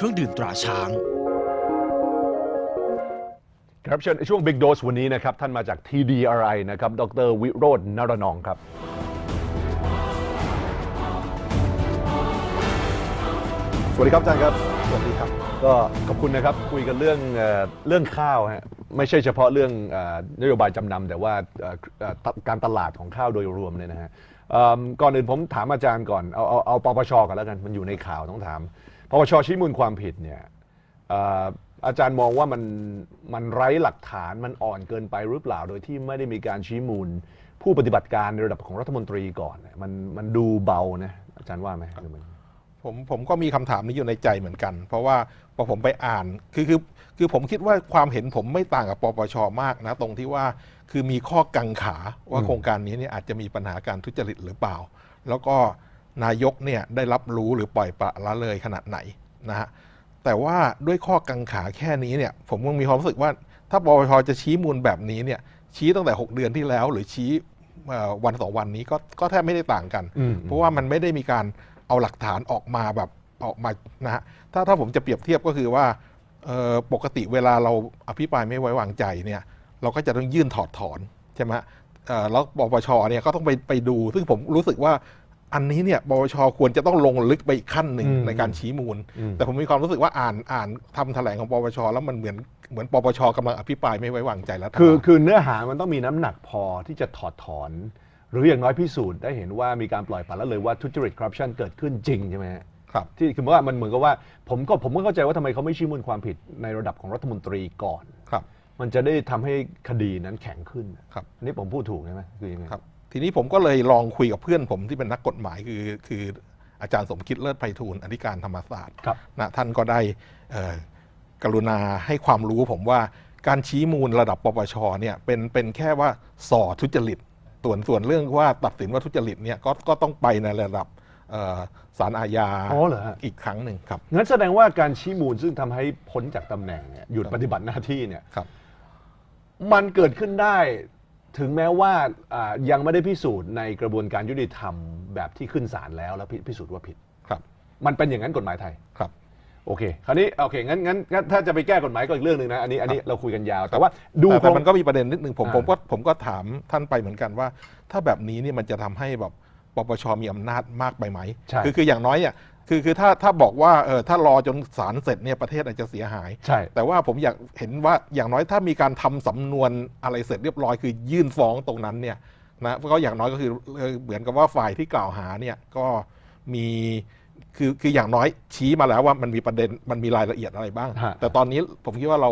เครื่องดื่มตราช้าง ครับเชิญในช่วง Big Dose วันนี้นะครับ ท่านมาจาก TDRI นะครับ ดรวิโรจน์นรนองครับ สวัสดีครับอาจารย์ครับ สวัสดีครับ ก็ขอบคุณนะครับ คุยกันเรื่องเอ่อเรื่องข้าวฮะไม่ใช่เฉพาะเรื่องเอ่อนโยบายจำนำแต่ว่าเอ่อเอ่อการตลาดของข้าวโดยรวมเนี่ยนะฮะเอิ่มก่อนอื่นผมถามอาจารย์ก่อน เอาเอาเอาปปชก่อนแล้วกัน มันอยู่ในข่าวต้องถาม ปปชชี้มูลความผิดเนี่ยเอ่ออาจารย์มองว่ามันมันไร้หลักฐานมันอ่อนเกินไปหรือเปล่า โดยที่ไม่ได้มีการชี้มูล ผู้ปฏิบัติการในระดับของรัฐมนตรีก่อนเนี่ยมันมันดูเบานะอาจารย์ว่าไหมหรือมันผมผมก็มีคำถามนี้อยู่ในใจเหมือนกัน เพราะว่าพอผมไปอ่านคือคือคือผมคิดว่าความเห็นผมไม่ต่างกับปปชมากนะ ตรงที่ว่าคือมีข้อกังขาว่าอืมโครงการนี้เนี่ยอาจจะมีปัญหาการทุจริตหรือเปล่า แล้วก็ นายกเนี่ยได้รับรู้หรือปล่อยปละละเลยขนาดไหนนะฮะแต่ว่าด้วยข้อกังขาแค่นี้เนี่ยผมก็มีความรู้สึกว่า ถ้าปปชจะชี้มูลแบบนี้เนี่ยชี้ตั้งแต่ 6 เดือนที่แล้ว หรือชี้เอ่อวันสองวันนี้ก็ก็แทบไม่ได้ต่างกันอืมเพราะว่ามันไม่ได้มีการเอาหลักฐานออกมาแบบออกมานะฮะถ้าถ้าผมจะเปรียบเทียบก็คือว่าเอ่อปกติเวลาเราอภิปรายไม่ไว้วางใจเนี่ยเราก็จะต้องยื่นถอดถอนใช่ไหมฮะเอ่อแล้วปปชเนี่ยก็ต้องไปไปดู ซึ่งผมรู้สึกว่า อันนี้เนี่ยปปชควรจะต้องลงลึกไปอีกขั้นหนึ่งอืมในการชี้มูล อืม แต่ผมมีความรู้สึกว่าอ่านอ่านทำแถลงของปปชแล้วมันเหมือนเหมือนปปชกำลังอภิปรายไม่ไว้วางใจแล้วคือคือเนื้อหามันต้องมีน้ำหนักพอที่จะถอดถอน หรืออย่างน้อยพิสูจน์ได้เห็นว่ามีการปล่อยปละละเลยว่าทุจริตคอร์รัปชันเกิดขึ้นจริงใช่ไหมฮะ ครับ ที่คือว่ามันเหมือนกับว่าผมก็ผมก็เข้าใจว่าทำไมเขาไม่ชี้มูลความผิดในระดับของรัฐมนตรีก่อน ครับ มันจะได้ทำให้คดีนั้นแข็งขึ้นครับ อันนี้ผมพูดถูกใช่ไหมคือยังไงครับ ทีนี้ผมก็เลยลองคุยกับเพื่อนผมที่เป็นนักกฎหมายคือคืออาจารย์สมคิดเลิศไพฑูรย์อธิการธรรมศาสตร์ครับ นะท่านก็ได้เอ่อกรุณาให้ความรู้ผมว่าการชี้มูลระดับปปชเนี่ยเป็นเป็นแค่ว่าส่อทุจริตส่วนส่วนเรื่องว่าตัดสินว่าทุจริตเนี่ยก็ก็ต้องไปในระดับเอ่อศาลอาญาอ๋อเหรอฮะ อีกครั้งหนึ่งครับ งั้นแสดงว่าการชี้มูลซึ่งทำให้พ้นจากตำแหน่งเนี่ยหยุดปฏิบัติหน้าที่เนี่ย ครับ มันเกิดขึ้นได้ ถึงแม้ว่าอ่ายังไม่ได้พิสูจน์ในกระบวนการยุติธรรมแบบที่ขึ้นศาลแล้วแล้วพิพิสูจน์ว่าผิด ครับมันเป็นอย่างนั้นกฎหมายไทย ครับ โอเค คราวนี้โอเคงั้นงั้นงั้นถ้าจะไปแก้กฎหมายก็อีกเรื่องหนึ่งนะอันนี้อันนี้เราคุยกันยาว แต่ว่าดูแต่โครแต่ง มันก็มีประเด็นนิดนึงผมอ่า ผมก็ผมก็ถามท่านไปเหมือนกันว่า ถ้าแบบนี้เนี่ยมันจะทำให้แบบปปชมีอำนาจมากไปไหม ใช่ คือคืออย่างน้อยอะ คือคือถ้าถ้าบอกว่าเออถ้ารอจนศาลเสร็จเนี่ยประเทศอาจจะเสียหาย ใช่ แต่ว่าผมอยากเห็นว่าอย่างน้อยถ้ามีการทำสำนวนอะไรเสร็จเรียบร้อยคือยื่นฟ้องตรงนั้นเนี่ยนะก็อย่างน้อยก็คือเออเหมือนกับว่าฝ่ายที่กล่าวหาเนี่ยก็มีคือคืออย่างน้อยชี้มาแล้วว่ามันมีประเด็นมันมีรายละเอียดอะไรบ้าง ฮะ แต่ตอนนี้ผมคิดว่าเรา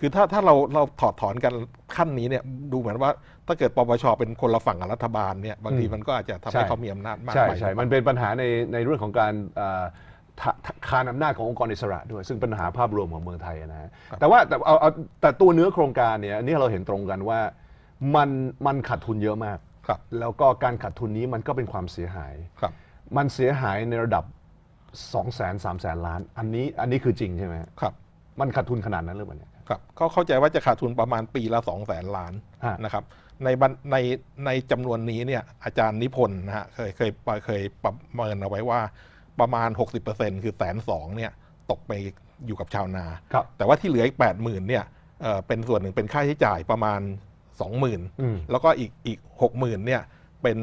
คือถ้าถ้าเราเราถอดถอนกันขั้นนี้เนี่ยดูเหมือนว่าถ้าเกิดปปชเป็นคนละฝั่งกับรัฐบาลเนี่ยบางทีมันก็อาจจะทำให้เขามีอำนาจมากใช่ไปใช่มันเป็นปัญหาในในเรื่องของการเอ่อทะทะคานอำนาจขององค์กรอิสระด้วย ซึ่งเป็นปัญหาภาพรวมของเมืองไทยนะฮะแต่ว่าแต่เอาเอาแต่ตัวเนื้อโครงการเนี่ยอันนี้เราเห็นตรงกันว่ามันมันขาดทุนเยอะมาก ครับ แล้วก็การขาดทุนนี้มันก็เป็นความเสียหาย ครับ มันเสียหายในระดับ 2 0 0 0 0 0 3 0 0 0 0 ล้าน อันนี้อันนี้คือจริงใช่ไหมครับ มันขาดทุนขนาดนั้นหรือเปล่าเนี่ย ครับก็เข้าใจว่าจะขาดทุนประมาณปีละ2 0 0แสนล้านฮะนะครับในบันในในจำนวนนี้เนี่ยอาจารย์นิพนธ์นะฮะเคยเคยเคยประเมินเอาไว้ว่าประมาณ 60%คือแสนสองเนี่ยตกไปอยู่กับชาวนาครับแต่ว่าที่เหลืออีก 8 0,000เนี่ยเอ่อเป็นส่วนหนึ่งเป็นค่าใช้จ่ายประมาณอืม20,000 แล้วก็อีกอีก 60,000เนี่ยเป็น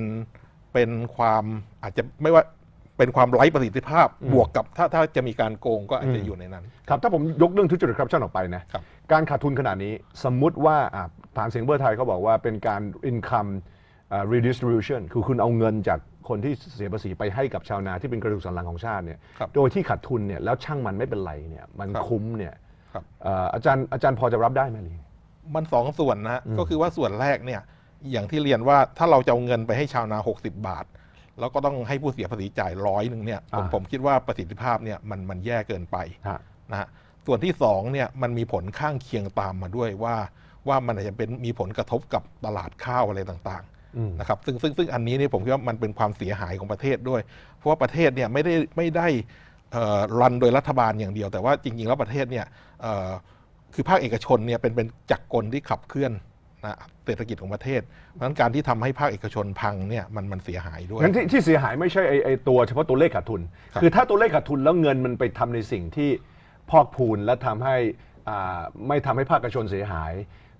เป็นความอาจจะไม่ว่า เป็นความไร้ประสิทธิภาพอืมบวกกับถ้าถ้าจะมีการโกงก็อาจจะอืมอยู่ในนั้น ครับถ้าผมยกเรื่องทุจริตคอร์รัปชันออกไปนะครับ การขาดทุนขนาดนี้สมมุติว่าอะฐานเสียงเพื่อไทยเขาบอกว่าเป็นการ income อ่า redistribution คือคุณเอาเงินจากคนที่เสียภาษีไปให้กับชาวนาที่เป็นกระดูกสันหลังของชาติเนี่ยครับโดยที่ขาดทุนเนี่ยแล้วช่างมันไม่เป็นไรเนี่ยมันครับคุ้มเนี่ยครับ เอ่ออาจารย์อาจารย์พอจะรับได้ไหมลีมันสองส่วนนะฮะอืมก็คือว่าส่วนแรกเนี่ยอย่างที่เรียนว่าถ้าเราจะเอาเงินไปให้ชาวนา 60 บาท แล้วก็ต้องให้ผู้เสียภาษีจ่ายร้อยหนึ่งเนี่ยผมผมคิดว่าประสิทธิภาพเนี่ยมันมันแย่เกินไปฮะ นะฮะส่วนที่สองเนี่ยมันมีผลข้างเคียงตามมาด้วยว่า ว่ามันอาจจะเป็นมีผลกระทบกับตลาดข้าวอะไรต่างอืมๆนะครับซึ่งซึ่งซึ่งอันนี้เนี่ยผมคิดว่ามันเป็นความเสียหายของประเทศด้วย เพราะว่าประเทศเนี่ยไม่ได้ไม่ได้เอ่อรันโดยรัฐบาลอย่างเดียว แต่ว่าจริงๆแล้วประเทศเนี่ยเอ่อคือภาคเอกชนเนี่ยเป็นเป็นจักรกลที่ขับเคลื่อนนะ เศรษฐกิจของประเทศ เพราะฉะนั้นการที่ทำให้ภาคเอกชนพังเนี่ยมันมันเสียหายด้วยงั้นที่ที่เสียหายไม่ใช่ไอไอตัวเฉพาะตัวเลขขาดทุนครับคือถ้าตัวเลขขาดทุนแล้วเงินมันไปทำในสิ่งที่พอกพูนและทำให้อ่าไม่ทำให้ภาคเอกชนเสียหาย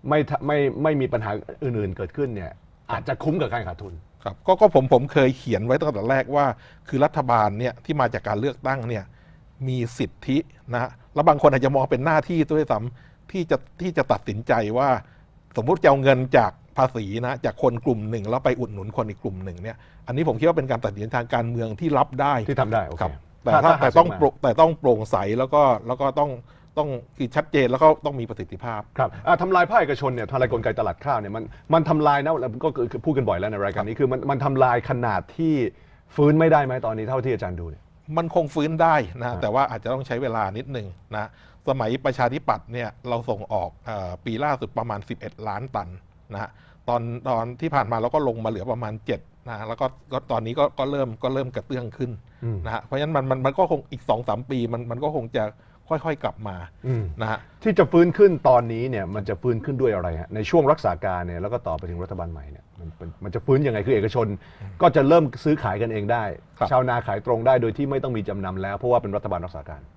ไม่ทำไม่ไม่มีปัญหาอื่น ๆ เกิดขึ้นเนี่ยอาจจะคุ้มกับการขาดทุนครับก็ก็ผมผมเคยเขียนไว้ตั้งแต่แรกว่า คือรัฐบาลเนี่ยที่มาจากการเลือกตั้งเนี่ยมีสิทธินะฮะแล้วบางคนอาจจะมองเป็นหน้าที่ด้วยซ้ำที่จะที่จะตัดสินใจว่า สมมุติจะเอาเงินจากภาษีนะจากคนกลุ่มหนึ่งแล้วไปอุดหนุนคนอีกกลุ่มหนึ่งเนี่ยอันนี้ผมคิดว่าเป็นการตัดสินใจทางการเมืองที่รับได้ที่ทำได้โอเคครับ แต่ถ้าถ้าถ้าแต่ต้องหาเสียงมาโปร่งแต่ต้องโปร่งใสแล้วก็แล้วก็ต้องต้องคือชัดเจนแล้วก็ต้องมีประสิทธิภาพ ครับอ่าทำลายภาคเอกชนเนี่ยทำลายกลไกตลาดข้าวเนี่ยมันมันทำลายนะแล้วก็คือพูดกันบ่อยแล้วในรายการนี้คือมันมันทำลายขนาดที่ฟื้นไม่ได้ไหมตอนนี้เท่าที่อาจารย์ดูเนี่ย มันคงฟื้นได้นะครัฮะบแต่ว่าอาจจะต้องใช้เวลานิดหนึ่งนะ สมัยประชาธิปัตย์เนี่ยเราส่งออกเออปีล่าสุดประมาณ 11 ล้านตันนะฮะตอนตอนที่ผ่านมาเราก็ลงมาเหลือประมาณ7นะฮะแล้วก็ก็ตอนนี้ก็ก็เริ่มก็เริ่มกระเตื้องขึ้นอืมนะฮะเพราะฉะนั้นมันมันมันก็คงอีก2อสปีมันมันก็คงจะค่อยๆกลับมาอืมนะฮะที่จะฟื้นขึ้นตอนนี้เนี่ยมันจะฟื้นขึ้นด้วยอะไรฮะในช่วงรักษาการเนี่ยแล้วก็ต่อไปถึงรัฐบาลใหม่เนี่ยมันมันมันจะฟื้นยังไงคือเอกชน ก็จะเริ่มซื้อขายกันเองได้ครับชาวนาขายตรงได้โดยที่ไม่ต้องมีจำนำแล้วเพราะว่าเป็นรัฐบาลรักษาการครับ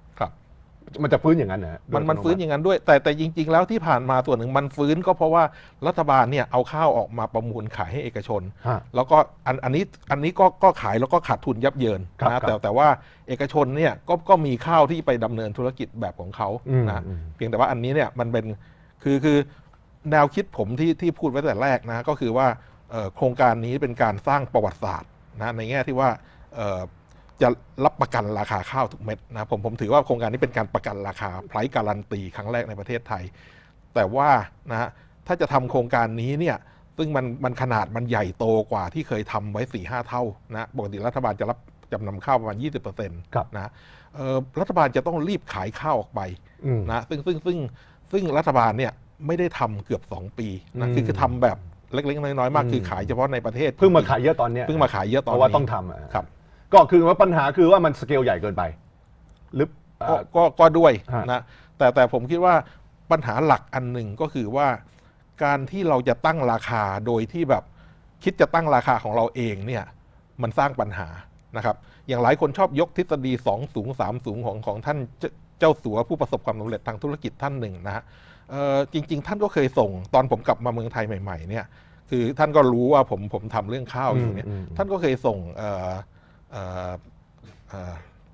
มันจะฟื้นอย่างนั้นนะฮะมันมันฟื้นอย่างนั้นด้วย แต่แต่จริง ๆ แล้วที่ผ่านมาส่วนหนึ่งมันฟื้นก็เพราะว่ารัฐบาลเนี่ยเอาข้าวออกมาประมูลขายให้เอกชน ฮะ แล้วก็อันอันนี้อันนี้ก็ก็ขายแล้วก็ขาดทุนยับเยินครับนะครับแต่แต่ว่าเอกชนเนี่ยก็ก็มีข้าวที่ไปดำเนินธุรกิจแบบของเขาอืมนะอืม เพียงแต่ว่าอันนี้เนี่ยมันเป็นคือคือแนวคิดผมที่ที่พูดไว้แต่แรกนะก็คือว่าเอ่อโครงการนี้เป็นการสร้างประวัติศาสตร์นะในแง่ที่ว่าเอ่อ จะรับประกันราคาข้าวทุกเม็ดนะผมผมถือว่าโครงการนี้เป็นการประกันราคาไพรการันตีครั้งแรกในประเทศไทย แต่ว่านะฮะถ้าจะทำโครงการนี้เนี่ยซึ่งมันมันขนาดมันใหญ่โตกว่าที่เคยทำไว้4ี่ห้าเท่านะปกติรัฐบาลจะรับจำนำข้าวประมาณ 20%ครับนะเอ่อรัฐบาลจะต้องรีบขายข้าวออกไปอืมนะซึ่งซึ่งซึ่งซึ่งรัฐบาลเนี่ยไม่ได้ทำเกือบ 2 ปีนะคืออืมคือทำแบบเล็กๆ น้อยๆ มากอืมคือขายเฉพาะในประเทศ เพิ่งมาขายเยอะตอนเนี้ยเพิ่งมาขายเยอะตอนเพนี้ราะว่าต้องทำอะครับ ก็คือว่าปัญหาคือว่ามันสเกลใหญ่เกินไป หรือก็อ่าก็ก็ด้วยฮะ นะแต่แต่ผมคิดว่าปัญหาหลักอันหนึ่งก็คือว่า การที่เราจะตั้งราคาโดยที่แบบคิดจะตั้งราคาของเราเองเนี่ยมันสร้างปัญหานะครับ อย่างหลายคนชอบยกทฤษฎี 2 สูง 3 สูงของของท่านเจเจ้าสัวผู้ประสบความสำเร็จทางธุรกิจท่านหนึ่งนะฮะเอ่อจริง ๆ ท่านก็เคยส่งตอนผมกลับมาเมืองไทยใหม่ ๆเนี่ยคือท่านก็รู้ว่าผมผมทำเรื่องข้าวอยู่เนี่ย อืมอืม ท่านก็เคยส่งเอ่อเอ่อเอ่อ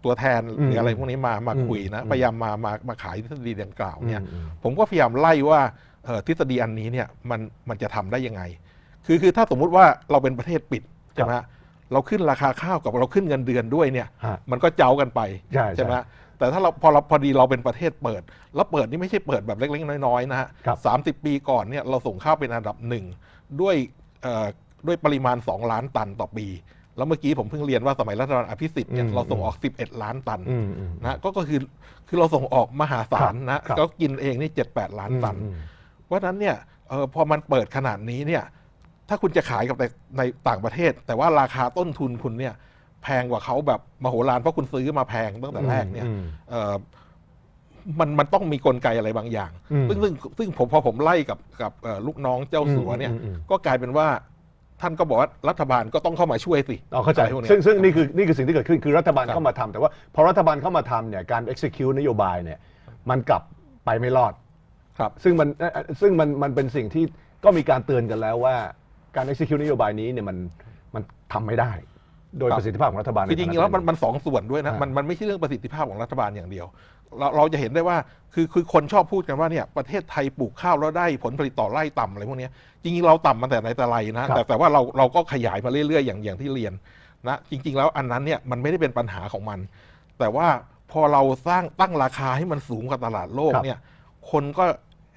ตัวแทนหอืรืมออะไรพวกนี้มามาอืมคุยนะอืมพยายามมามามาขายทฤษฎีดังกล่าวเนี่ยอืมผมก็พยายามไล่ว่าเอ่อทฤษฎีอันนี้เนี่ยมันมันจะทำได้ยังไง คือคือถ้าสมมุติว่าเราเป็นประเทศปิดใช่ไหมฮะเราขึ้นราคาข้าวกับเราขึ้นเงินเดือนด้วยเนี่ยฮะมันก็เจ้ากันไปใช่ใช่ไหมฮะแต่ถ้าเราพอเราพอดีเราเป็นประเทศเปิด แล้วเปิดนี่ไม่ใช่เปิดแบบเล็กๆน้อยๆนะฮะครับสามสิบปีก่อนเนี่ยเราส่งข้าวเป็นอันดับหนึ่งด้วยเอ่อด้วยปริมาณ 2 ล้านตันต่อปี แล้วเมื่อกี้ผมเพิ่งเรียนว่าสมัยรัฐบาลอภิสิทธิ์เนี่ยอืมเราส่งออก 11 ล้านตันอืมอืมนะก็ก็คือคือเราส่งออกมหาศาลครับนะครับก็กินเองนี่เจ็ดแปดล้านตันอืมเพราะฉะนั้นเนี่ยเออพอมันเปิดขนาดนี้เนี่ยถ้าคุณจะขายกับในในต่างประเทศ แต่ว่าราคาต้นทุนคุณเนี่ยแพงกว่าเขาแบบมโหฬารเพราะคุณซื้อมาแพงตั้งแต่แรกเนี่ยอืมเอ่อมันมันต้องมีกลไกอะไรบางอย่างอืมซึ่งซึ่งซึ่งผมพอผมไล่กับกับเอ่อลูกน้องเจ้าสัวเนี่ยอืมอืมอืมก็กลายเป็นว่า ท่านก็บอกว่ารัฐบาลก็ต้องเข้ามาช่วยสิอ๋อเข้าใจะไรพวกนี้ย ซึ่งซึ่งนี่คือนี่คือสิ่งที่เกิดขึ้นคือรัฐบาลครับเข้ามาทำแต่ว่าพอรัฐบาลเข้ามาทำเนี่ยการ execute นโยบายเนี่ยมันกลับไปไม่รอดครับ ซึ่งมันเอ่อเอ่อซึ่งมันมันเป็นสิ่งที่ก็มีการเตือนกันแล้วว่าการ execute นโยบายนี้เนี่ยมันมันทำไม่ได้ โดยครับ ประสิทธิภาพของรัฐบาลคือจริงๆแล้วมันใฐาะ มันสองส่วนด้วยนะฮะมันมันไม่ใช่เรื่องประสิทธิภาพของรัฐบาลอย่างเดียว เราเราจะเห็นได้ว่าคือคือคนชอบพูดกันว่าเนี่ยประเทศไทยปลูกข้าวแล้วได้ผลผลิตต่อไร่ต่ำอะไรพวกเนี้ยจริงๆเราต่ำมาแต่ไหนแต่ไรนะแต่แต่ว่าเราเราก็ขยายมาเรื่อยๆ อย่างอย่างที่เรียนนะจริง ๆ แล้วอันนั้นเนี่ยมันไม่ได้เป็นปัญหาของมัน แต่ว่าพอเราสร้างตั้งราคาให้มันสูงกว่าตลาดโลกครับเนี่ยคนก็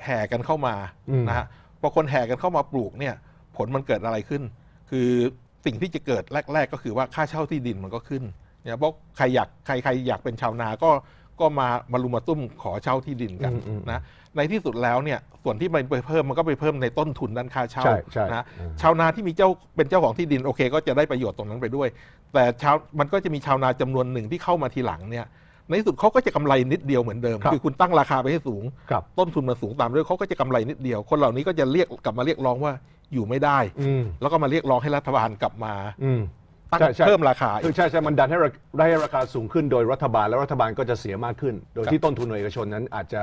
แห่กันเข้ามาอืม นะฮะพอคนแห่กันเข้ามาปลูกเนี่ยผลมันเกิดอะไรขึ้น คือสิ่งที่จะเกิดแรก ๆ ก็คือว่าค่าเช่าที่ดินมันก็ขึ้นเนี่ยเพราะใครอยากใครใครอยากเป็นชาวนาก็ ก็มามารุมมาตุ้มขอเช่าที่ดินกันอืมอืมนะในที่สุดแล้วเนี่ยส่วนที่มันไปเพิ่มมันก็ไปเพิ่มในต้นทุนด้านค่าเช่าใช่ใช่นะอืมชาวนาที่มีเจ้าเป็นเจ้าของที่ดินโอเค ก็จะได้ประโยชน์ตรงนั้นไปด้วย แต่ชาวมันก็จะมีชาวนาจำนวนหนึ่งที่เข้ามาทีหลังเนี่ยในที่สุดเขาก็จะกำไรนิดเดียวเหมือนเดิมครับคือคุณตั้งราคาไปให้สูงครับต้นทุนมันสูงตามด้วยเขาก็จะกำไรนิดเดียว คนเหล่านี้ก็จะเรียกกลับมาเรียกร้องว่าอยู่ไม่ได้อืมแล้วก็มาเรียกร้องให้รัฐบาลกลับมาอืมตั้ง ใช่ใช่เพิ่มราคาคือใช่ใช่มันดันให้ราได้ให้ราคาสูงขึ้นโดยรัฐบาลแล้วรัฐบาลก็จะเสียมากขึ้น โดยที่ต้นทุนของเอกชนนั้นอาจจะ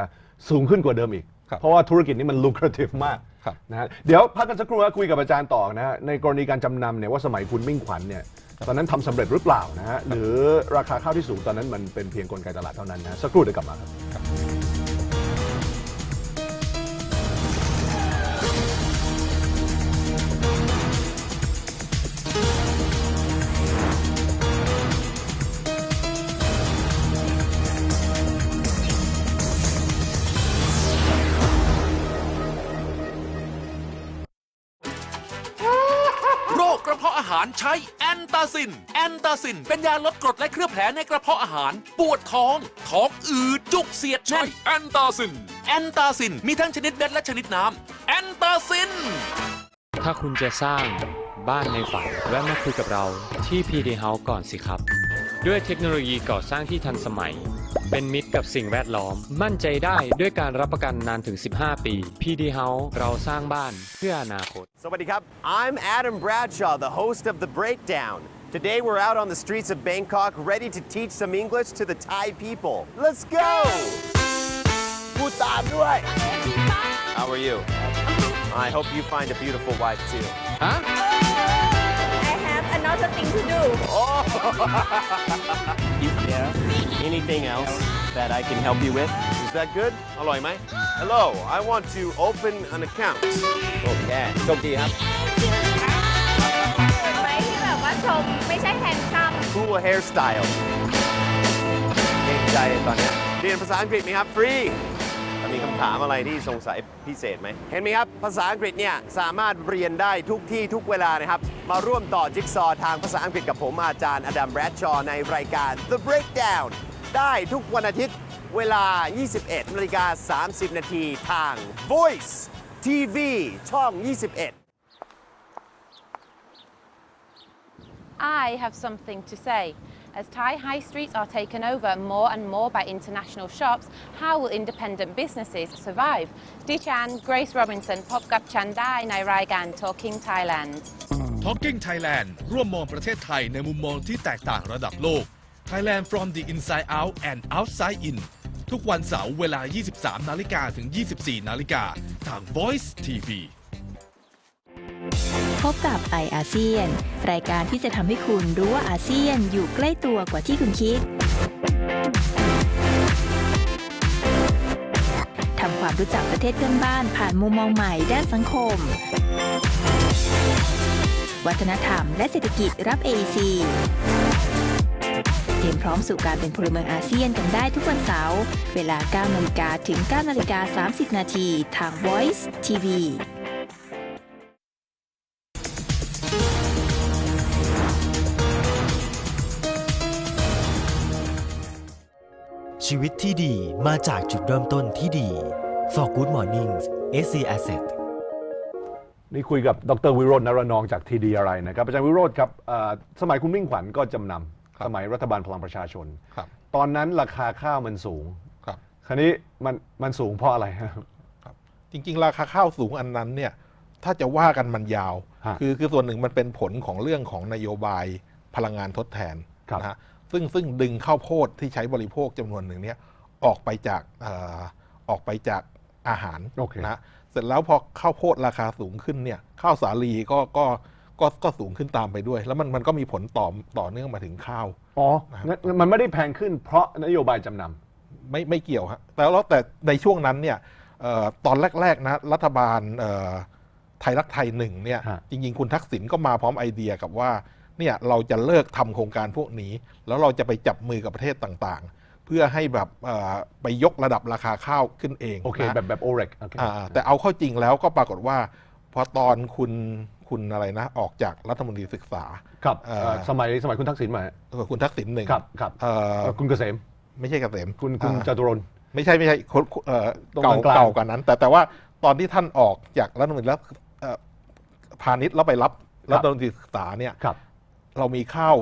สูงขึ้นกว่าเดิมอีกครับเพราะว่าธุรกิจนี้มัน lucrative มากครับนะฮะเดี๋ยวพักกันสักครู่นะคุยกับอาจารย์ต่อนะฮะในกรณีการจำนำเนี่ยว่าสมัยคุณมิ่งขวัญเนี่ยตอนนั้นทำสำเร็จหรือเปล่านะฮะหรือราคาข้าวที่สูงตอนนั้นมันเป็นเพียงกลไกตลาดเท่านั้นนะสักครู่เดี๋ยวกลับมาครับ ตาซิน แอนตาซิน เป็นยาลดกรดและเคลือบแผลในกระเพาะอาหาร ปวดท้อง ท้องอืด จุกเสียดแน่นแอนตาซิน แอนตาซิน มีทั้งชนิดเม็ดและชนิดน้ำ แอนตาซิน ถ้าคุณจะสร้างบ้านในฝันแวะมาคุยกับเราที่ PD House ก่อนสิครับ ด้วยเทคโนโลยีก่อสร้างที่ทันสมัย เป็นมิตรกับสิ่งแวดล้อม มั่นใจได้ด้วยการรับประกันนานถึง 15 ปี PD House เราสร้างบ้านเพื่ออนาคต Sawadee krap. I'm Adam Bradshaw, the host of The Breakdown. Today we're out on the streets of Bangkok ready to teach some English to the Thai people. Let's go! Bhutan ด้วย How are you? I hope you find a beautiful wife too. I have another thing to do. Is there anything else that I can help you with? Is that good? อร่อยไหม Hello, I want to open an account. Okay. โชคดีครับ ไว้ที่แบบว่าชมไม่ใช่แฮนซัม Cool hairstyle เกรงใจตอนเนี้ยเรียนภาษาอังกฤษไหมครับฟรี มีคำถามอะไรที่สงสัยพิเศษไหม เห็นไหมครับ ภาษาอังกฤษเนี่ยสามารถเรียนได้ทุกที่ทุกเวลานะครับ มาร่วมต่อจิ๊กซอว์ทางภาษาอังกฤษกับผมอาจารย์อดัมแบรดชอในรายการ The Breakdown ได้ทุกวันอาทิตย์เวลา 21นาฬิกา30 นาทีทาง Voice TV ช่อง 21 I have something to say. As Thai high streets are taken over more and more by international shops, how will independent businesses survive? ดิฉัน Grace Robinson พบกับฉันได้ในรายการ Talking Thailand Talking Thailand ร่วมมองประเทศไทยในมุมมองที่แตกต่างระดับโลก Thailand from the inside out and outside in ทุกวันเสาร์เวลา 23 นาฬิกาถึง 24 นาฬิกาทาง Voice TV บกับไออาเซียน รายการที่จะทำให้คุณรู้ว่าอาเซียนอยู่ใกล้ตัวกว่าที่คุณคิดทำความรู้จักประเทศเพื่อนบ้านผ่านมุมมองใหม่ด้านสังคม วัฒนธรรมและเศรษฐกิจรับ AEC เตรียมพร้อมสู่การเป็นพลเมืองอาเซียนกันได้ทุกวันเสาร์เวลา9นาฬิกาถึง9นาฬิกา30 นาทีทาง Voice TV ชีวิตที่ดีมาจากจุดเริ่มต้นที่ดี For Good Mornings SC Asset นี่คุยกับดรวิโรจน์นรนองจากทีดีอะไรนะครับอาจารย์วิโรจน์ครับเอ่อสมัยคุณมิ่งขวัญก็จำนครับำสมัยรัฐบาลพลังประชาชน ครับตอนนั้นราคาข้าวมันสูง ครับคราวนี้มันมันสูงเพราะอะไรฮะจริง ๆ ราคาข้าวสูงอันนั้นเนี่ยถ้าจะว่ากันมันยาว ฮะคือคือส่วนหนึ่งมันเป็นผลของเรื่องของนโยบายพลังงานทดแทนครับ นะฮะ ซึ่งซึ่งดึงข้าวโพดที่ใช้บริโภคจำนวนหนึ่งเนี่ยออกไปจากเอ่อออกไปจากอาหารโอเค นะเสร็จแล้วพอข้าวโพดราคาสูงขึ้นเนี่ยข้าวสาลีก็ก็ก็ก็สูงขึ้นตามไปด้วย แล้วมันมันก็มีผลต่อต่อเนื่องมาถึงข้าว อ๋อนะครับงั้นมันไม่ได้แพงขึ้นเพราะนโยบายจำนไม่ไม่เกี่ยวฮะแต่แล้วแต่ในช่วงนั้นเนี่ยเอ่อตอนแรก ๆ นะ รัฐบาลเอ่อไทยรักไทยหนึ่งเนี่ยฮะ จริง ๆ คุณทักษิณก็มาพร้อมไอเดียกับว่า เนี่ยเราจะเลิกทำโครงการพวกนี้ แล้วเราจะไปจับมือกับประเทศต่างๆ เพื่อให้แบบเอ่อไปยกระดับราคาข้าวขึ้นเองำโอเคนะแบบแบบโอเรกโอเคอ่าแต่เอาเข้าจริงแล้วก็ปรากฏว่าพอตอนคุณคุณอะไรนะออกจากรัฐมนตรีศึกษาครับเอ่อเอ่อสมัยสมัยคุณทักษิณมาเอ่อคุณทักษิณหนึ่งครับครับเอ่อเอ่อคุณเกษมไม่ใช่เกษมคุณคุณอ่าจตุรนต์ไม่ใช่ไม่ใช่คนเอ่อตรงเก่ากลางๆเก่ากว่านั้น แต่แต่ว่าตอนที่ท่านออกจากรัฐมนตรีแล้วเอ่อพาณิชย์แล้วไปรับรัฐมนตรีศึกษาเนี่ยครับ เรามีข้าว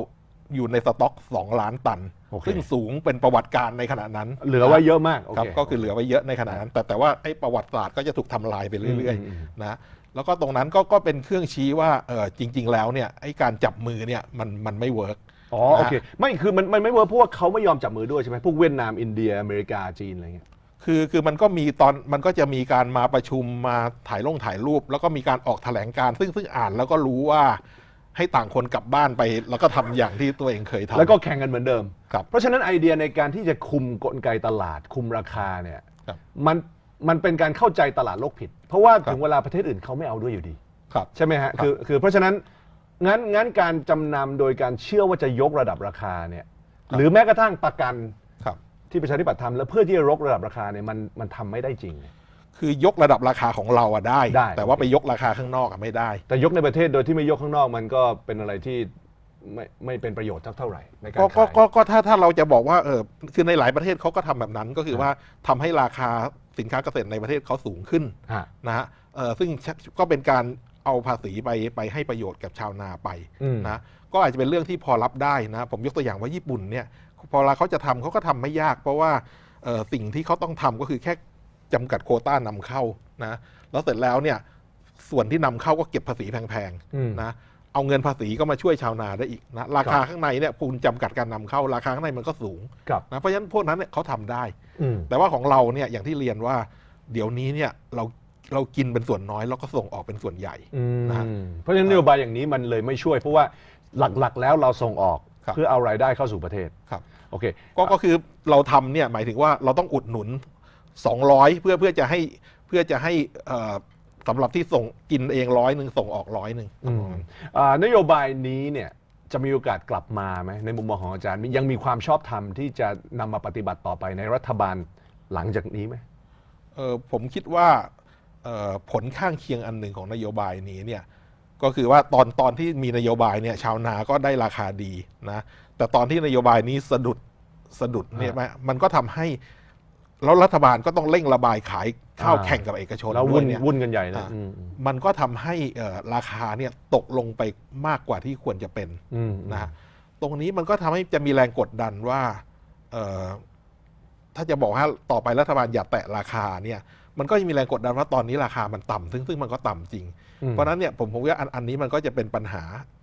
อยู่ในสต็อก2ล้านตัน โอเค ซึ่งสูงเป็นประวัติการในขณะนั้นเหลือไว้เยอะมากโอครับเค ก็คือเหลือไว้เยอะในขณะนั้น แต่แต่ว่าไอ้ประวัติศาสตร์ก็จะถูกทำลายไปเรื่อยอืมอืม ๆนะแล้วก็ตรงนั้นก็ก็เป็นเครื่องชี้ว่าเออจริง ๆ แล้วเนี่ยไอ้การจับมือเนี่ยมันมันไม่เวิร์ก อ๋อโอเคไม่คือมันมันไม่เวิร์กเพราะว่าเขาไม่ยอมจับมือด้วยใช่ไหมพวกเวียดนามอินเดียอเมริกาจีนอะไรเงี้ย คือคือมันก็มีตอนมันก็จะมีการมาประชุมมาถ่ายลงถ่ายรูป แล้วก็มีการออกแถลงการณ์ซึ่งซึ่งอ่านแล้วก็รู้ว่า ให้ต่างคนกลับบ้านไป แล้วก็ทำอย่างที่ตัวเองเคยทำ แล้วก็แข่งกันเหมือนเดิม ครับเพราะฉะนั้นไอเดียในการที่จะคุมกลไกตลาด คุมราคาเนี่ยครับ มันมันเป็นการเข้าใจตลาดโลกผิด เพราะว่าครับถึงเวลาประเทศอื่นเขาไม่เอาด้วยอยู่ดี ครับ ใช่ไหมฮะครับคือคือเพราะฉะนั้นงั้นงั้นการจำนำโดยการเชื่อว่าจะยกระดับราคาเนี่ยหรือแม้กระทั่งประกันครับ ที่ประชาธิปัตย์ทำแล้วเพื่อที่จะยกระดับราคาเนี่ยมันมันทำไม่ได้จริง คือยกระดับราคาของเราอะได้ ได้ แต่ว่าไปยกราคาข้างนอกอะไม่ได้ แต่ยกในประเทศโดยที่ไม่ยกข้างนอกมันก็เป็นอะไรที่ไม่ไม่เป็นประโยชน์เท่าไหร่ในการก็ก็ขาย ก็ก็ถ้าถ้าเราจะบอกว่าเออคือในหลายประเทศเขาก็ทำแบบนั้นก็คือว่าทำให้ราคาสินค้าเกษตรในประเทศเขาสูงขึ้นฮะ นะฮะเออซึ่งก็เป็นการเอาภาษีไปไปให้ประโยชน์กับชาวนาไปอืม นะก็อาจจะเป็นเรื่องที่พอรับได้นะผมยกตัวอย่างว่าญี่ปุ่นเนี่ยพอเวลาเขาจะทำเขาก็ทำไม่ยาก เพราะว่าเออสิ่งที่เขาต้องทำก็คือแค่ จำกัดโควต้านำเข้านะแล้วเสร็จแล้วเนี่ยส่วนที่นำเข้าก็เก็บภาษีแพงอืมๆนะเอาเงินภาษีก็มาช่วยชาวนาได้อีกนะราคาครับข้างในเนี่ยคุณจำกัดการนำเข้า ราคาข้างในมันก็สูงครับนะเพราะฉะนั้นพวกนั้นเนี่ยเขาทำได้อืมแต่ว่าของเราเนี่ยอย่างที่เรียนว่าเดี๋ยวนี้เนี่ยเราเรากินเป็นส่วนน้อยแล้วก็ส่งออกเป็นส่วนใหญ่อืมนะฮะเพราะฉะนั้นนโยบายอย่างนี้มันเลยไม่ช่วย เพราะว่าหลักๆ แล้วเราส่งออกครับเพื่อเอารายได้เข้าสู่ประเทศครับโอเคก็ก็คือเราทำเนี่ยหมายถึงว่าเราต้องอุดหนุน 200 เพื่อเพื่อจะให้เพื่อจะให้เอ่อสำหรับที่ส่งกินเองร้อยหนึ่งส่งออกร้อยหนึ่ง อืมอ่านโยบายนี้เนี่ยจะมีโอกาสกลับมาไหมในมุมมองของอาจารย์มียังมีความชอบธรรมที่จะนำมาปฏิบัติต่อไปในรัฐบาลหลังจากนี้ไหม เออผมคิดว่าเอ่อผลข้างเคียงอันหนึ่งของนโยบายนี้เนี่ยก็คือว่าตอนตอนที่มีนโยบายเนี่ยชาวนาก็ได้ราคาดีนะแต่ตอนที่นโยบายนี้สะดุดสะดุดเนี่ยฮะมันมันก็ทำให้ แล้วรัฐบาลก็ต้องเร่งระบายขายข้าวอ่าแข่งกับเอกชนแล้วด้วุ่วยนเนี่ย วุ่นกันใหญ่เลยอ่าอืมอืมมันก็ทำให้เอ่อราคาเนี่ยตกลงไปมากกว่าที่ควรจะเป็นอืมนะฮะตรงนี้มันก็ทำให้จะมีแรงกดดันว่าเอ่อถ้าจะบอกว่าต่อไปรัฐบาลอย่าแตะราคาเนี่ย มันก็จะมีแรงกดดันว่าตอนนี้ราคามันต่ำซึ่งซึ่งมันก็ต่ำจริง อืมเพราะฉะนั้นเนี่ยผมผมว่าอันอันนี้มันก็จะเป็นปัญหาเอ่อ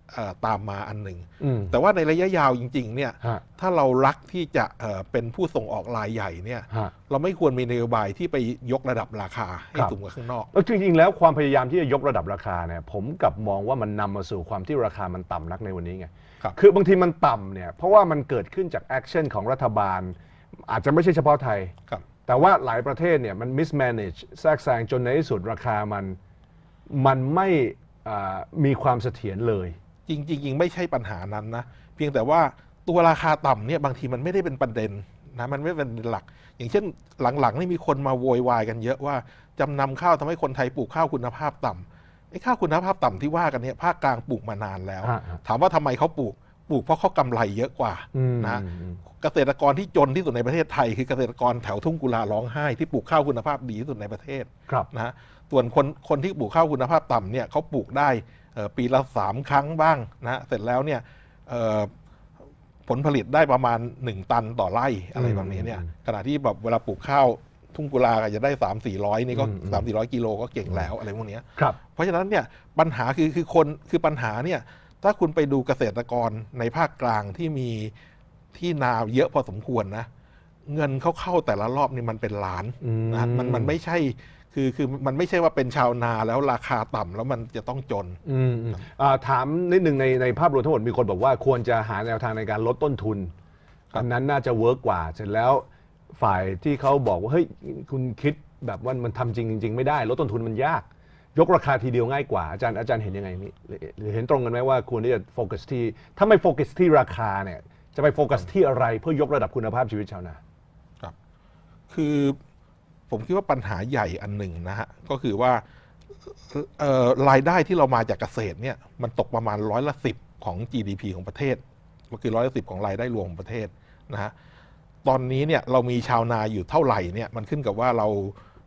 ตามมาอันหนึ่งอืมแต่ว่าในระยะยาวจริง ๆ เนี่ยฮะถ้าเรารักที่จะเอ่อเป็นผู้ส่งออกรายใหญ่เนี่ยฮะเราไม่ควรมีนโยบายที่ไปยกระดับราคาให้ครับสูงกว่าข้างนอกแล้วจริงๆแล้วความพยายามที่จะยกระดับราคาเนี่ยผมกลับมองว่ามันนำมาสู่ความที่ราคามันต่ำนักในวันนี้ไงครับคือบางทีมันต่ำเนี่ยเพราะว่ามันเกิดขึ้นจากแอคชั่นของรัฐบาล อาจจะไม่ใช่เฉพาะไทยครับแต่ว่าหลายประเทศเนี่ยมัน mismanage แทรกแซงจนในที่สุดราคามันมันไม่อ่ามีความเสถียรเลย จริงๆจริงไม่ใช่ปัญหานั้นนะ เพียงแต่ว่าตัวราคาต่ำเนี่ยบางทีมันไม่ได้เป็นประเด็นนะมันไม่เป็นหลัก อย่างเช่นหลังๆนี่มีคนมาโวยวายกันเยอะว่าจำนำข้าวทำให้คนไทยปลูกข้าวคุณภาพต่ำไอ้ข้าวคุณภาพต่ำที่ว่ากันเนี่ยภาคกลางปลูกมานานแล้วฮะฮะถามว่าทำไมเขาปลูกปลูกเพราะเขากำไรเยอะกว่าอืมนะอืมเกษตรกรที่จนที่สุดในประเทศไทย คือเกษตรกรแถวทุ่งกุลาร้องไห้ที่ปลูกข้าวคุณภาพดีที่สุดในประเทศครับนะฮะส่วนคนคนที่ปลูกข้าวคุณภาพต่ำเนี่ยเขาปลูกได้เอ่อ ปีละสามครั้งบ้างนะฮะเสร็จแล้วเนี่ยเอ่อผลผลิตได้ประมาณ 1 ตันต่อไร่อะไรอืมแบบนี้เนี่ยอืมขณะที่แบบเวลาปลูกข้าวทุ่งกุลาก็จะได้ 3 4 0 0 นี่ก็อืมอืม3 4 0 0 กิโลก็เก่งแล้วอะไรพวกเนี้ยครับเพราะฉะนั้นเนี่ยปัญหาคือคือคนคือปัญหาเนี่ยถ้าคุณไปดูเกษตรกรในภาคกลางที่มีที่นาเยอะพอสมควรนะ เงินเขาเข้าแต่ละรอบนี่มันเป็นล้านอืมนะมันมันไม่ใช่ คือคือมันไม่ใช่ว่าเป็นชาวนาแล้วราคาต่ำแล้วมันจะต้องจน อืมอืมอ่าถามนิดหนึ่งในในภาพรวมทั้งหมดมีคนบอกว่าควรจะหาแนวทางในการลดต้นทุน ครับ อันนั้นน่าจะเวิร์กกว่า เสร็จแล้วฝ่ายที่เขาบอกว่าเฮ้ยคุณคิดแบบว่ามันทำจริงจริง ๆ ไม่ได้ ลดต้นทุนมันยาก ยกราคาทีเดียวง่ายกว่าอาจารย์อาจารย์เห็นยังไงนี่หรือหรือเห็นตรงกันไหมว่าควรที่จะโฟกัสที่ถ้าไม่โฟกัสที่ราคาเนี่ยจะไปโฟกัสที่อะไรเพื่อยกระดับคุณภาพชีวิตชาวนาคือ ผมคิดว่าปัญหาใหญ่อันหนึ่งนะฮะก็คือว่าเอ่อรายได้ที่เรามาจากเกษตรเนี่ยมันตกประมาณร้อยละสิบของ GDP ของประเทศมันคือร้อยละสิบของรายได้รวมของประเทศนะฮะตอนนี้เนี่ยเรามีชาวนาอยู่เท่าไหร่เนี่ยมันขึ้นกับว่าเรา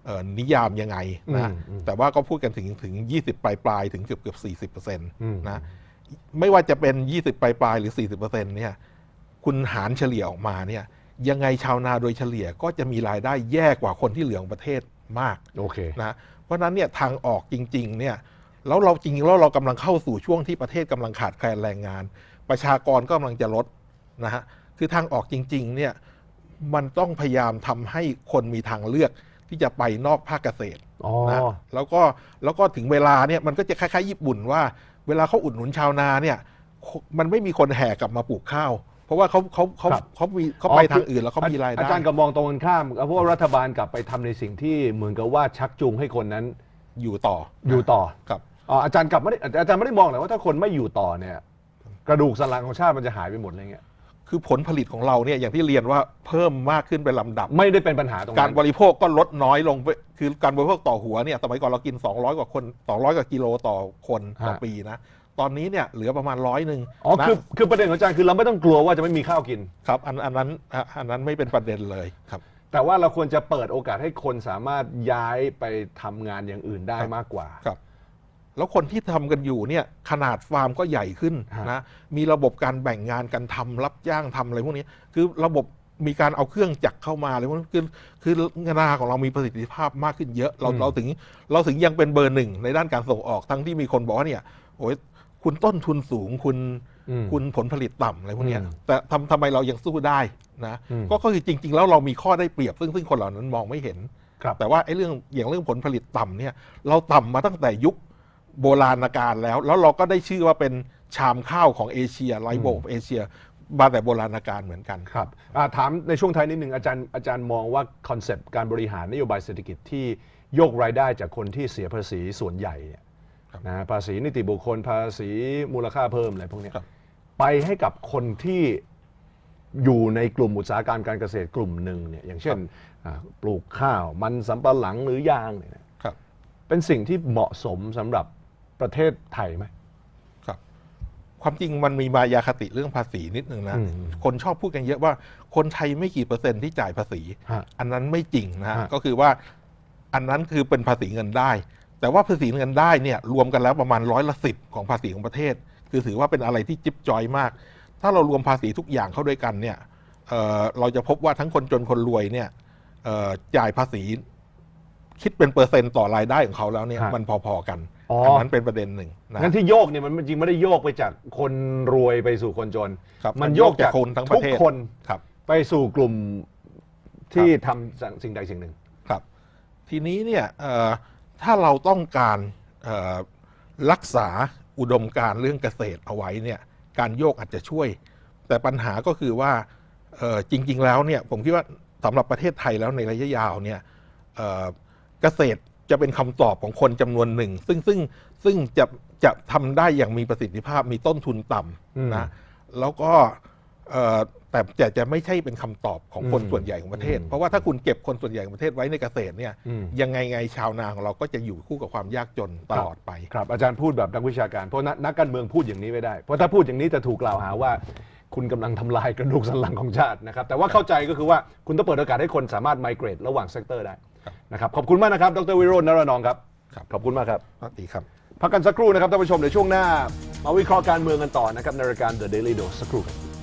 เอ่อนิยามยังไงนะอืมอืมแต่ว่าก็พูดกันถึงถึง 20 ปลายปลายๆถึงเกือบเกือบ40เปอร์เซ็นต์อืมนะไม่ว่าจะเป็น 20 ปลายปลายๆหรือ 40เปอร์เซ็นต์เนี่ยคุณหารเฉลี่ยออกมาเนี่ย ยังไงชาวนาโดยเฉลี่ยก็จะมีรายได้แย่กว่าคนที่เหลือของประเทศมากโอเคนะเพราะฉะนั้นเนี่ยทางออกจริงๆเนี่ยแล้วเราจริงๆแล้วเรากำลังเข้าสู่ช่วงที่ประเทศกำลังขาดแคลนแรงงาน ประชากรก็กำลังจะลดนะฮะคือทางออกจริงๆเนี่ยมันต้องพยายามทำให้คนมีทางเลือกที่จะไปนอกภาคเกษตรอ๋อนะแล้วก็แล้วก็ถึงเวลาเนี่ยมันก็จะคล้ายๆญี่ปุ่นว่า เวลาเขาอุดหนุนชาวนาเนี่ยมันไม่มีคนแห่กลับมาปลูกข้าว เพราะว่าเขาเขาเขาครับ เขามีเขาไปทางอื่นแล้วเขามีรายได้ อาจารย์ก็มองตรงกันข้ามเพราะว่ารัฐบาลกลับไปทำในสิ่งที่เหมือนกับว่าชักจูงให้คนนั้นอยู่ต่ออยู่ต่อครับ อ๋ออาจารย์กลับไม่ได้อาจารย์ไม่ได้มองเลยว่าถ้าคนไม่อยู่ต่อเนี่ยกระดูกสันหลังของชาติมันจะหายไปหมดอะไรเงี้ยคือผลผลิตของเราเนี่ยอย่างที่เรียนว่าเพิ่มมากขึ้นเป็นลำดับ ไม่ได้เป็นปัญหาตรงการนั้นบริโภคก็ลดน้อยลงไปคือการบริโภคต่อหัวเนี่ยสมัยก่อนเรากิน 200 กว่าคน 200 กว่ากิโลต่อคนต่อฮะปีนะ ตอนนี้เนี่ยเหลือประมาณร้อยหนึ่งอ๋อนะคือคือประเด็นของอาจารย์คือเราไม่ต้องกลัวว่าจะไม่มีข้าวกิน ครับอันอันนั้นอะอันนั้นไม่เป็นประเด็นเลยครับ แต่ว่าเราควรจะเปิดโอกาสให้คนสามารถย้ายไปทำงานอย่างอื่นได้ครับมากกว่า ครับ แล้วคนที่ทำกันอยู่เนี่ยขนาดฟาร์มก็ใหญ่ขึ้นฮะ นะมีระบบการแบ่งงานกันทำรับจ้างทำอะไรพวกนี้คือระบบมีการเอาเครื่องจักรเข้ามาอะไรพวกนี้คือคืองานนาของเรามีประสิทธิภาพมากขึ้นเยอะเราอืมเราถึงเราถึงยังเป็นเบอร์หนึ่งในด้านการส่งออกทั้งที่มีคนบอกว่าเนี่ยโอ้ย คุณต้นทุนสูงคุณอืมคุณผลผลิตต่ำอะไรพวกเนี้ยอืมแต่ทำทำไมเรายังสู้ได้นะอืมก็ก็คือจริง ๆ แล้วเรามีข้อได้เปรียบซึ่งซึ่งคนเหล่านั้นมองไม่เห็น ครับ แต่ว่าไอ้เรื่องอย่างเรื่องผลผลิตต่ำเนี่ยเราต่ำมาตั้งแต่ยุคโบราณกาลแล้ว แล้วเราก็ได้ชื่อว่าเป็นชามข้าวของเอเชียไลโบเอเชียมาแต่โบราณกาลเหมือนกัน ครับอ่าถามในช่วงท้ายนิดหนึ่งอาจารย์อาจารย์มองว่าคอนเซปต์การบริหารนโยบายเศรษฐกิจที่โยกรายได้จากคนที่เสียภาษีส่วนใหญ่เนี่ย ครับนะภาษีนิติบุคคลภาษีมูลค่าเพิ่มอะไรพวกเนี้ยครับ ไปให้กับคนที่อยู่ในกลุ่มอุตสาหกรรมการเกษตรกลุ่มหนึ่งเนี่ยอย่างเช่นอ่าปลูกข้าวมันสำปะหลังหรือยางเนี่ยครับเป็นสิ่งที่เหมาะสมสำหรับประเทศไทยไหม ครับ ความจริงมันมีมายาคติเรื่องภาษีนิดนึงนะ อืมคนชอบพูดกันเยอะว่าคนไทยไม่กี่เปอร์เซ็นต์ที่จ่ายภาษี ฮะอันนั้นไม่จริงนะฮะฮะก็คือว่าอันนั้นคือเป็นภาษีเงินได้ แต่ว่าภาษีเงินได้เนี่ยรวมกันแล้วประมาณร้อยละสิบของภาษีของประเทศ คือถือว่าเป็นอะไรที่จิ๊บจอยมาก ถ้าเรารวมภาษีทุกอย่างเข้าด้วยกันเนี่ยเอ่อเราจะพบว่าทั้งคนจนคนรวยเนี่ยเอ่อจ่ายภาษีคิดเป็นเปอร์เซ็นต์ต่อรายได้ของเขาแล้วเนี่ยฮะมันพอๆกันอ๋ออันนั้นเป็นประเด็นหนึ่งนะงั้นที่โยกเนี่ยมันจริงไม่ได้โยกไปจากคนรวยไปสู่คนจนครับมันโยกจากคนทั้งประเทศทุกคนครับไปสู่กลุ่มที่ทำสิ่งใดสิ่งหนึ่งครับ ทีนี้เนี่ยเอ่อ ถ้าเราต้องการเอ่อรักษาอุดมการณ์เรื่องเกษตรเอาไว้เนี่ยการโยกอาจจะช่วย แต่ปัญหาก็คือว่าเอ่อจริง ๆ แล้วเนี่ยผมคิดว่าสำหรับประเทศไทยแล้วในระยะยาวเนี่ยเอ่อเกษตรจะเป็นคำตอบของคนจำนวนหนึ่ง ซึ่งซึ่งซึ่งจะจะทำได้อย่างมีประสิทธิภาพมีต้นทุนต่อืมำนะแล้วก็ เอ่อแต่จะจะไม่ใช่เป็นคำตอบของคนอืมส่วนใหญ่ของประเทศ อืม เพราะว่าถ้าคุณเก็บคนส่วนใหญ่ของประเทศไว้ในเกษตรเนี่ย อืม ยังไงไงชาวนาของเราก็จะอยู่คู่กับความยากจนตลอดไป ครับอาจารย์พูดแบบนักวิชาการ เพราะนักนักการเมืองพูดอย่างนี้ไม่ได้ เพราะถ้าพูดอย่างนี้จะถูกกล่าวหาว่า คุณกำลังทำลายกระดูกสันหลังของชาตินะครับ แต่ว่าเข้าใจก็คือว่าคุณต้องเปิดโอกาสให้คนสามารถไมเกรดระหว่างเซกเตอร์ได้ครับนะครับ ขอบคุณมากนะครับ ดรวิโรจน์นรนองครับ ครับ ขอบคุณมากครับ สวัสดีครับ พักกันสักครู่นะครับท่านผู้ชมเดี๋ยวช่วงหน้า มาวิเคราะห์การเมืองกันต่อนะครับในรายการ The Daily Dose สักครู่ครับ